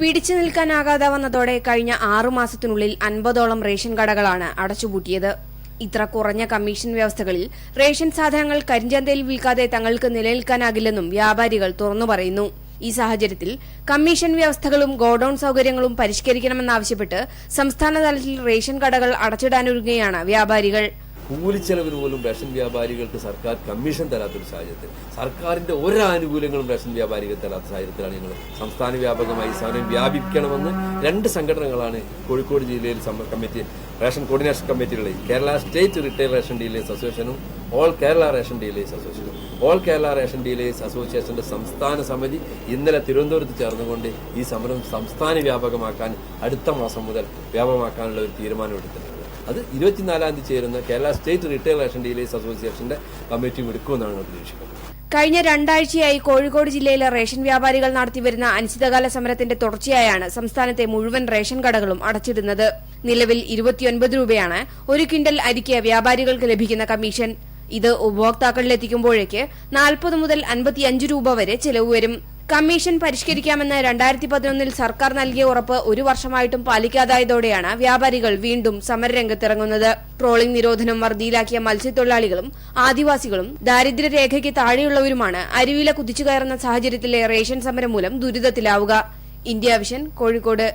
പിടിച്ചു നിൽക്കാനാകാതെ വന്നതോടെ കഴിഞ്ഞ ആറു മാസത്തിനുള്ളിൽ അൻപതോളം റേഷൻ കടകളാണ് അടച്ചുപൂട്ടിയത്. ഇത്ര കുറഞ്ഞ കമ്മീഷൻ വ്യവസ്ഥകളിൽ റേഷൻ സാധനങ്ങൾ കരിഞ്ചന്തയിൽ വിൽക്കാതെ തങ്ങൾക്ക് നിലനിൽക്കാനാകില്ലെന്നും വ്യാപാരികൾ തുറന്നു പറയുന്നു. ഈ സാഹചര്യത്തിൽ കമ്മീഷൻ വ്യവസ്ഥകളും ഗോഡൌൺ സൌകര്യങ്ങളും പരിഷ്കരിക്കണമെന്നാവശ്യപ്പെട്ട് സംസ്ഥാന തലത്തിൽ റേഷൻ കടകൾ അടച്ചിടാനൊരുങ്ങുകയാണ് വ്യാപാരികൾ. കൂലിച്ചെലവിന് പോലും റേഷൻ വ്യാപാരികൾക്ക് സർക്കാർ കമ്മീഷൻ തരാത്തൊരു സാഹചര്യത്തിൽ സർക്കാരിന്റെ ഒരു ആനുകൂല്യങ്ങളും റേഷൻ വ്യാപാരികൾ തരാത്ത സാഹചര്യത്തിലാണ് ഞങ്ങൾ സംസ്ഥാന വ്യാപകമായി സമയം വ്യാപിക്കണമെന്ന് രണ്ട് സംഘടനകളാണ് കോഴിക്കോട് ജില്ലയിൽ committee ration coordination കമ്മിറ്റികളിൽ Kerala state retail ration dealers അസോസിയേഷനും ഓൾ കേരള റേഷൻ ഡീലേഴ്സ് അസോസിയേഷനും. ഓൾ കേരള റേഷൻ ഡീലേഴ്സ് അസോസിയേഷന്റെ സംസ്ഥാന സമിതി ഇന്നലെ തിരുവനന്തപുരത്ത് ചേർന്നുകൊണ്ട് ഈ സമരം സംസ്ഥാന വ്യാപകമാക്കാൻ അടുത്ത മാസം മുതൽ വ്യാപകമാക്കാനുള്ള ഒരു തീരുമാനമെടുത്തിട്ടുണ്ട് അത് ഇരുപത്തിനാലാം തീയതി ചേരുന്ന Kerala state retail ration dealers അസോസിയേഷന്റെ കമ്മിറ്റി എടുക്കുമെന്നാണ് പ്രതീക്ഷിക്കുന്നത്. കഴിഞ്ഞ രണ്ടാഴ്ചയായി കോഴിക്കോട് ജില്ലയിലെ റേഷൻ വ്യാപാരികൾ നടത്തിവരുന്ന അനിശ്ചിതകാല സമരത്തിന്റെ തുടർച്ചയായാണ് സംസ്ഥാനത്തെ മുഴുവൻ റേഷൻ കടകളും അടച്ചിടുന്നത്. നിലവിൽ ഇരുപത്തിയൊൻപത് രൂപയാണ് ഒരു ക്വിന്റൽ അരിക്ക് വ്യാപാരികൾക്ക് ലഭിക്കുന്ന കമ്മീഷൻ. ഇത് ഉപഭോക്താക്കളിലെത്തിക്കുമ്പോഴേക്ക് നാൽപ്പത് മുതൽ അൻപത്തിയഞ്ച് രൂപ വരെ ചെലവ് വരും. കമ്മീഷൻ പരിഷ്കരിക്കാമെന്ന് രണ്ടായിരത്തി പതിനൊന്നിൽ സർക്കാർ നൽകിയ ഉറപ്പ് ഒരു വർഷമായിട്ടും പാലിക്കാതായതോടെയാണ് വ്യാപാരികൾ വീണ്ടും സമരരംഗത്തിറങ്ങുന്നത്. ട്രോളിംഗ് നിരോധനം വർദ്ധിയിലാക്കിയ മത്സ്യത്തൊഴിലാളികളും ആദിവാസികളും ദാരിദ്ര്യരേഖയ്ക്ക് താഴെയുള്ളവരുമാണ് അരുവില കുതിച്ചു കയറുന്ന സാഹചര്യത്തിലെ റേഷൻ സമരം മൂലം ദുരിതത്തിലാവുക. India vision Kozhikode.